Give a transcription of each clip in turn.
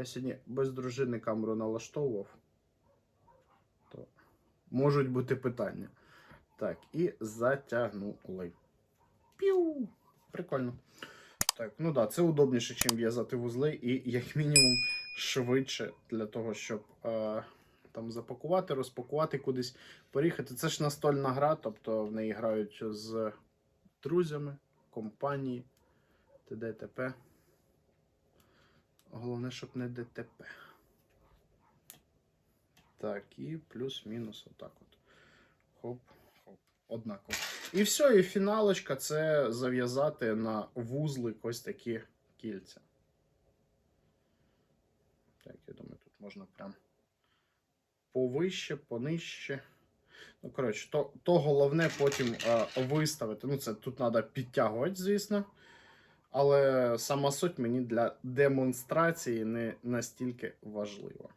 я сьогодні без дружини камеру налаштовував, то можуть бути питання. Так, і затягнули. Піу! Прикольно. Так, ну да, це удобніше, чим в'язати вузли, і як мінімум швидше для того, щоб е, там запакувати, розпакувати кудись, поїхати. Це ж настольна гра, тобто в неї грають з друзями, компанії, т.д. т.п. Головне, щоб не ДТП. Так, і плюс-мінус отак от. Хоп, хоп. Однаково. І все, і фіналочка це зав'язати на вузлик ось такі кільця. Так, я думаю, тут можна прям повище, понижче. Ну, коротше, то, то головне потім е, виставити. Ну, це тут треба підтягувати, звісно. Але сама суть мені для демонстрації не настільки важлива.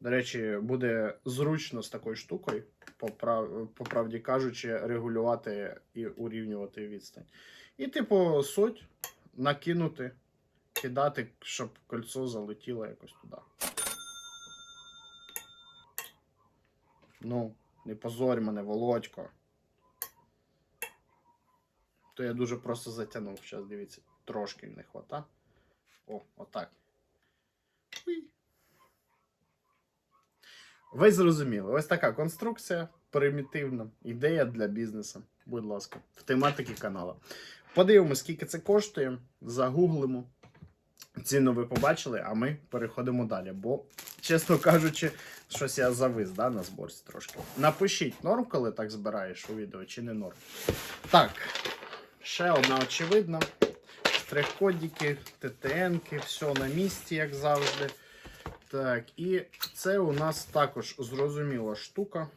До речі, буде зручно з такою штукою, по, прав... по правді кажучи, регулювати і урівнювати відстань. І, типу, суть накинути, кидати, щоб кольцо залетіло якось туди. Ну, не позорь мене, Володько. То я дуже просто затягнув. Зараз дивіться, трошки не хвата. О, отак. Ви зрозуміли, ось така конструкція примітивна. Ідея для бізнесу. Будь ласка, в тематикі каналу. Подивимось, скільки це коштує. Загуглимо. Ціну ви побачили, а ми переходимо далі. Бо, чесно кажучи, щось я завис да, на зборці трошки. Напишіть норм, коли так збираєш у відео, чи не норм. Так, ще одна очевидна. Штрих-кодики, ТТНки, все на місці, як завжди. Так, і це у нас також зрозуміла штука,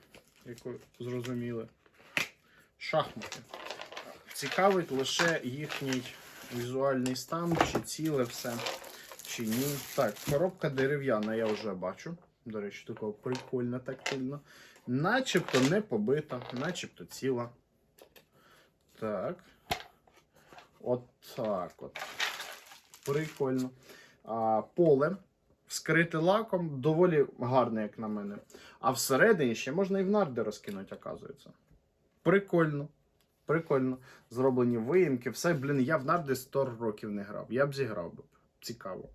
яку зрозуміли. Шахмати. Цікавить лише їхній візуальний стан, чи ціле все, чи ні. Так, коробка дерев'яна, я вже бачу. До речі, такого прикольно тактильно. Начебто не побита, начебто ціла. Так. От так от. Прикольно. А, поле вскрите лаком доволі гарне, як на мене. А всередині ще можна і в нарди розкинути, оказується. Прикольно. Прикольно. Зроблені виїмки. Все, блін, я в нарди 100 років не грав. Я б зіграв би. Цікаво.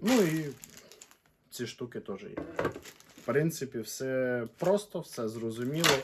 Ну і ці штуки теж є. В принципі, все просто, все зрозуміло.